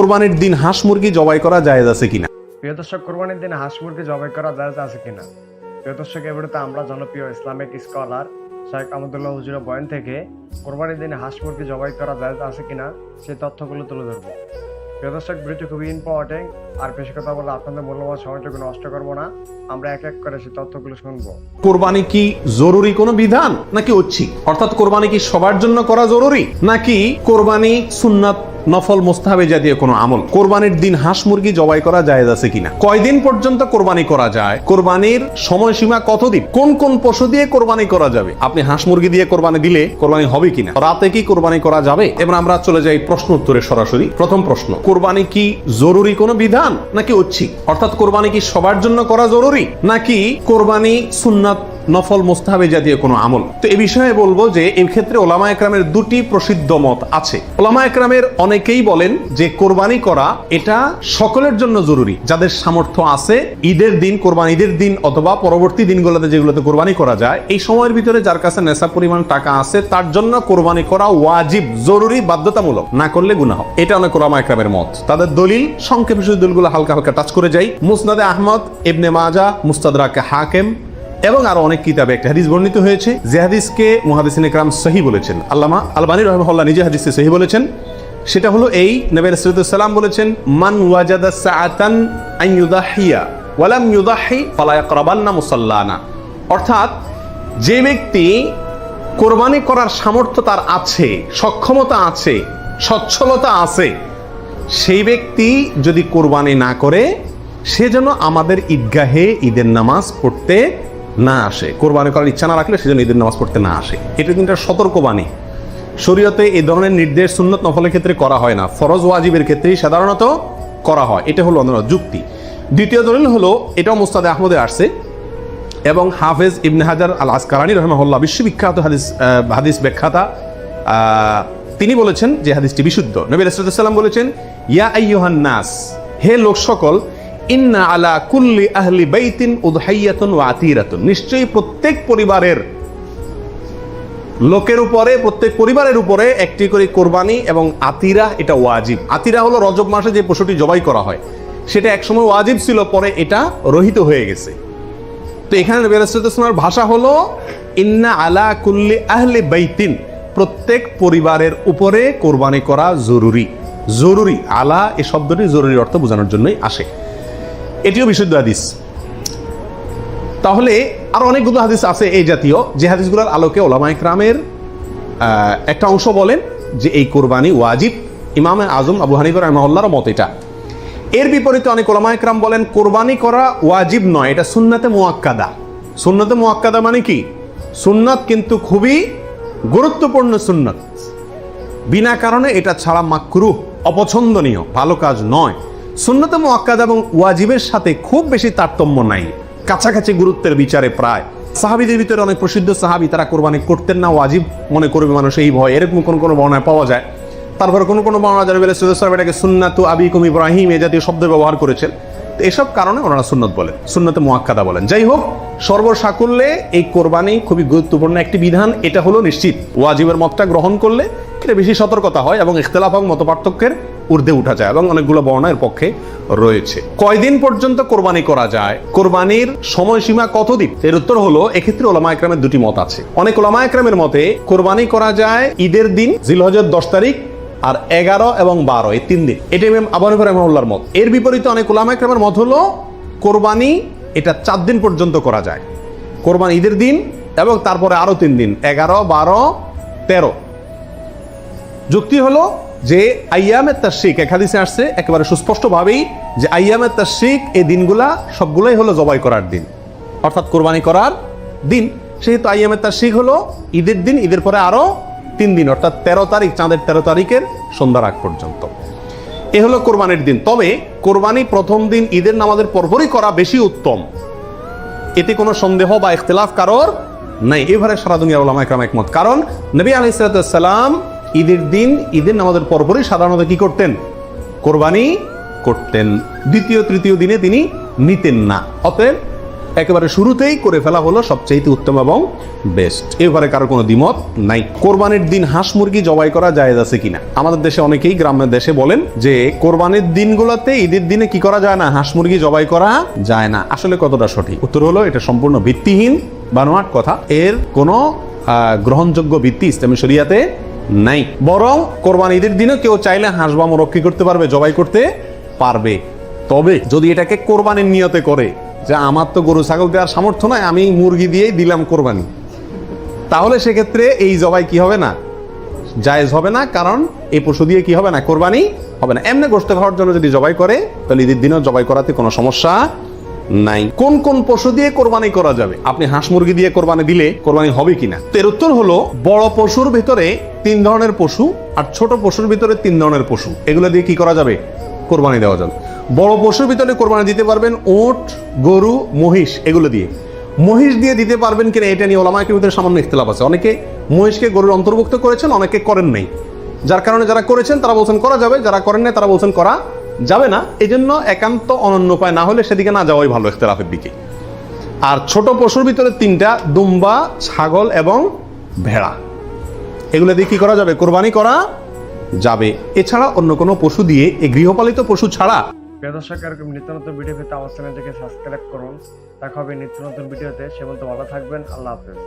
কোরবানির দিন হাঁস মুরগি জবাই করা জায়েজ আছে কিনা? প্রিয় দর্শক কোরবানির দিনে হাঁস মুরগি জবাই করা জায়েজ আছে কিনা? প্রিয় দর্শক এবারে আমরা জনপ্রিয় ইসলামিক স্কলার শেখ আহমদুল্লাহ হুজুরের বয়ান থেকে কোরবানির দিনে হাঁস মুরগি জবাই করা জায়েজ আছে কিনা সেই তথ্যগুলো তুলে ধরবো। প্রিয় দর্শক ভিডিওটি খুবই ইম্পর্টেন্ট আর বেশি কথা বলে আপনাদের মূল্যবান সময়টুকু নষ্ট করব না। আমরা এক এক করে সেই তথ্যগুলো শুনব। কোরবানি কি জরুরি কোনো বিধান নাকি ঐচ্ছিক? অর্থাৎ কোরবানি কি সবার জন্য করা জরুরি? নাকি কোরবানি সুন্নাত নফল মোস্তাহাবে জাতীয় কোনো আমল। কোরবানির দিন হাঁস মুরগি জবাই করা জায়েজ আছে কিনা? কয়দিন পর্যন্ত কোরবানি করা যায়? কোরবানির সময়সীমা কতদিন? কোন কোন পশু দিয়ে কোরবানি করা যাবে? আপনি হাঁস মুরগি দিয়ে কোরবানি দিলে কোরবানি হবে কিনা? রাতে কি কোরবানি করা যাবে? এবার আমরা চলে যাই প্রশ্ন উত্তরে সরাসরি। প্রথম প্রশ্ন, কোরবানি কি জরুরি কোনো বিধান নাকি ঐচ্ছিক? অর্থাৎ কোরবানি কি সবার জন্য করা জরুরি? নাকি কোরবানি সুন্নাত নফল মোস্তাহাবে জাতীয় কোনো আমল। তো এই বিষয়ে বলব যে এই ক্ষেত্রে ওলামা একরামের দুটি প্রসিদ্ধ মত আছে। ওলামা একরামের অনেকেই বলেন যে, কোরবানি করা এটা সকলের জন্য জরুরি। যাদের সামর্থ্য আছে, ঈদের দিন কোরবানি, ঈদের দিন অথবা পরবর্তী দিনগুলোতে যেগুলোতে কোরবানি করা যায়, এই সময়ের ভিতরে যার কাছে নেশা পরিমাণ টাকা আছে, তার জন্য কোরবানি করা ওয়াজিব, জরুরি, বাধ্যতামূলক। না করলে গুনাহ। এটা অনেক ওলামা একরামের মত। তাদের দলিল, সংক্ষেপে শুধু দলিলগুলো হালকা হালকা টাচ করে যাই। মুসনাদে আহমদ, ইবনে মাজা, মুস্তাদরাকে হাকেম এবং আরও অনেক কিতাবে একটা হাদিস বর্ণিত হয়েছে। যে হাদিসকে মুহাদিসিন ইকরাম সহি বলেছেন। আল্লামা আলবানী রহমহল্লা নিজে হাদিসে সহি বলেছেন। সেটা হলো এই নবী রাসূলুল্লাহ বলেছেন, মান ওয়াজাদা সাআতান আন ইউদাহিয়া ওয়ালাম ইউদাহি ফালা ইয়াকরাবান্না মুসাল্লানা। অর্থাৎ যে ব্যক্তি কোরবানি করার সামর্থ্য তার আছে, সক্ষমতা আছে, সচ্ছলতা আছে, সেই ব্যক্তি যদি কোরবানি না করে, সে যেন আমাদের ঈদগাহে ঈদের নামাজ পড়তে না আসে। কোরবানি করার ইচ্ছা না রাখলে সেজন্য ঈদের নামাজ পড়তে না আসে। এটা কিন্তু সতর্কবাণী। শরীয়তে এই ধরনের নির্দেশ সুন্নত নফলের ক্ষেত্রে করা হয় না। ফরজ ওয়াজিবের ক্ষেত্রেই সাধারণত করা হয়। এটা হলো অন্য যুক্তি। দ্বিতীয় দলিল হলো, এটাও মুস্তাদে আহমদে আসছে এবং হাফেজ ইবনে হাজার আল আসকারানি রহমাহুল্লাহ বিশ্ববিখ্যাত হাদিস হাদিস ব্যাখ্যাতা তিনি বলেছেন যে হাদিসটি বিশুদ্ধ। নবী রাসূলুল্লাহ বলেছেন, ইয়া আইয়ুহান নাস, হে লোক সকল ইন্না আলা কুল্লি আহলি বাইতিন উদহাইয়াতুন ওয়া আতিরাতুন। নিশ্চয়ই প্রত্যেক পরিবারের লোকের উপরে, প্রত্যেক পরিবারের উপরে একটি করে কোরবানি এবং আতিরা, এটা ওয়াজিব। আতিরা হলো রজব মাসে যে পশুটি জবাই করা হয়। সেটা একসময় ওয়াজিব ছিল, পরে এটা রহিত হয়ে গেছে। তো এখানে নবী ভাষা হলো, ইন্না আলা কুল্লি আহলি বাইতিন। প্রত্যেক পরিবারের উপরে কোরবানি করা জরুরি। জরুরি, আলা এই শব্দটি জরুরি অর্থ বোঝানোর জন্যই আসে। এটিও বিশুদ্ধ হাদিস। তাহলে আর অনেকগুলো হাদিস আছে এই জাতীয়। যে হাদিসগুলোর আলোকে ওলামা ইকরামের একটা অংশ বলেন যে এই কোরবানি ওয়াজিব। ইমাম আজম আবু হানিফা রহমাল্লাহর মত এটা। এর বিপরীতে অনেক ওলামা ইকরাম বলেন, কোরবানি করা ওয়াজিব নয়, এটা সুন্নাতে মোয়াক্কাদা সুন্নাতে মোয়াক্কাদা মানে কি? সুন্নাত কিন্তু খুবই গুরুত্বপূর্ণ সুন্নাত। বিনা কারণে এটা ছাড়া মাকরুহ, অপছন্দনীয়, ভালো কাজ নয়। সুন্নত মোয়াক্কাদ এবং ওয়াজিবের সাথে খুব বেশি তারতম্য নাই। কাছাকাছি গুরুত্বের বিচারে প্রায়। সাহাবিদের ভিতরে অনেক প্রসিদ্ধ সাহাবি, তারা কোরবানি করতেন না, ওয়াজিব মনে করবে মানুষ এই ভয়। এরকম কোন কোনো বর্ণায় পাওয়া যায়। তারপরে কোনো কোনো বর্ণনা যারা বলে সাহেব এটাকে সুন্নাতু আবিকুম ইব্রাহিম, এ জাতীয় শব্দ ব্যবহার করেছেন। তো এসব কারণে ওনারা সুন্নত বলেন, সুন্নতে মোয়াক্কাদা বলেন। যাই হোক, সর্বসাকুল্যে এই কোরবানি খুবই গুরুত্বপূর্ণ একটি বিধান, এটা হলো নিশ্চিত। ওয়াজিবের মতটা গ্রহণ করলে এটা বেশি সতর্কতা হয় এবং ইখতলাফ মত পার্থক্যের ঊর্ধ্বে উঠা যায় এবং অনেকগুলো বর্ণা এর পক্ষে রয়েছে। কয়দিন পর্যন্ত কোরবানি করা যায়? কোরবানির সময়সীমা কতদিন এর উত্তর হলো, এক্ষেত্রে ওলামা একরামের দুটি মত আছে। অনেক ওলামা একরামের মতে, কোরবানি করা যায় ঈদের দিন জিলহজের দশ তারিখ আর এগারো এবং বারো, এই তিন দিন। এটা ইমাম আবু হানিফা মত। এর বিপরীতে অনেক ওলামা একরামের মত হলো, কোরবানি এটা চার দিন পর্যন্ত করা যায়। কোরবানি ঈদের দিন এবং তারপরে আরও তিন দিন, এগারো, বারো, তেরো। যুক্তি হলো যে আইয়ামের তাশরিক, এক হাদিসে আসছে, একেবারে সুস্পষ্টভাবেই যে আইয়ামের তাশরিক এই দিনগুলা সবগুলোই হলো জবাই করার দিন। অর্থাৎ কোরবানি করার দিন। সেহেতু আইয়ামের তাশরিক হলো ঈদের দিন, ঈদের পরে আরও তিন দিন, অর্থাৎ তেরো তারিখ, চাঁদের তেরো তারিখের সন্ধ্যার আগ পর্যন্ত। এ হলো কোরবানির দিন। তবে কোরবানি প্রথম দিন ঈদের নামাজের পরপরই করা বেশি উত্তম। এতে কোনো সন্দেহ বা ইখতলাফ কারোর নাই। এবারে সারা দুনিয়ার ওলামা একরাম একমত। কারণ নবী আলি সালাম ঈদের দিন, ঈদের নামাজের পরপরই সাধারণত কি করতেন? কোরবানি করতেন। দ্বিতীয়, তৃতীয় দিনে তিনি নিতেন না। অতএব, একেবারে শুরুতেই করে ফেলা হলো সবচেয়ে উত্তম এবং বেস্ট এবারে কারও কোনো দ্বিমত নাই। কোরবানির দিন হাঁস মুরগি জবাই করা জায়েজ আছে কিনা? আমাদের দেশে অনেকেই গ্রামের দেশে বলেন যে, কোরবানির দিনগুলোতে ঈদের দিনে কি করা যায় না? হাঁস মুরগি জবাই করা যায় না। আসলে কতটা সঠিক? উত্তর হলো, এটা সম্পূর্ণ ভিত্তিহীন বানোয়াট কথা। এর কোনো গ্রহণযোগ্য ভিত্তি ইসলামী শরিয়াতে নাই। বরং কোরবান ঈদের দিনে কেউ চাইলে হাঁস বা মোরগ কি করতে পারবে, জবাই করতে পারবে। তবে যদি এটাকে কোরবানির নিয়তে করে, যে আমার তো গরু, ছাগল দেওয়ার সামর্থ্য নয় আমি মুরগি দিয়েই দিলাম কোরবানি, তাহলে সেক্ষেত্রে এই জবাই কি হবে না? জায়েজ হবে না, কারণ এই পশু দিয়ে কি হবে না? কোরবানি হবে না। এমনি গোস্ত খাওয়ার জন্য যদি জবাই করে, তাহলে ঈদের দিনও জবাই করাতে কোনো সমস্যা নাই। কোন কোন পশু দিয়ে কোরবানি করা যাবে? আপনি হাঁস মুরগি দিয়ে কোরবানি দিলে কোরবানি হবে কিনা? এর উত্তর হলো বড় পশুর ভিতরে তিন ধরনের পশু আর ছোট পশুর ভিতরে তিন ধরনের পশু। এগুলো দিয়ে কি করা যাবে? কোরবানি দেওয়া যাবে। বড় পশুর ভিতরে কোরবানি দিতে পারবেন ওট, গরু, মহিষ, এগুলো দিয়ে। মহিষ দিয়ে দিতে পারবেন কিনা এটা নিয়ে ওলামাকের ভিতরে সামান্য ইখতলাফ আছে। অনেকে মহিষকে গরুর অন্তর্ভুক্ত করেছেন, অনেকে করেন নাই। যার কারণে যারা করেছেন, তারা বলছেন করা যাবে, যারা করেন নাই, তারা বলছেন করা যাবে না এই জন্য একান্ত অনন্য উপায় না হলে সেদিকে না যাওয়াই ভালো ইখতলাফের দিকে। আর ছোট পশুর ভিতরে তিনটা, দুম্বা, ছাগল এবং ভেড়া। এগুলো দিয়ে কি করা যাবে? কোরবানি করা যাবে। এছাড়া অন্য কোনো পশু দিয়ে এই গৃহপালিত পশু ছাড়া প্রিয় এরকম নিত্য নতুন ভিডিও পেতে আমার চ্যানেলটিকে সাবস্ক্রাইব করুন। দেখা হবে নিত্য নতুন ভিডিওতে সে বলতে ভালো থাকবেন। আল্লাহ হাফেজ।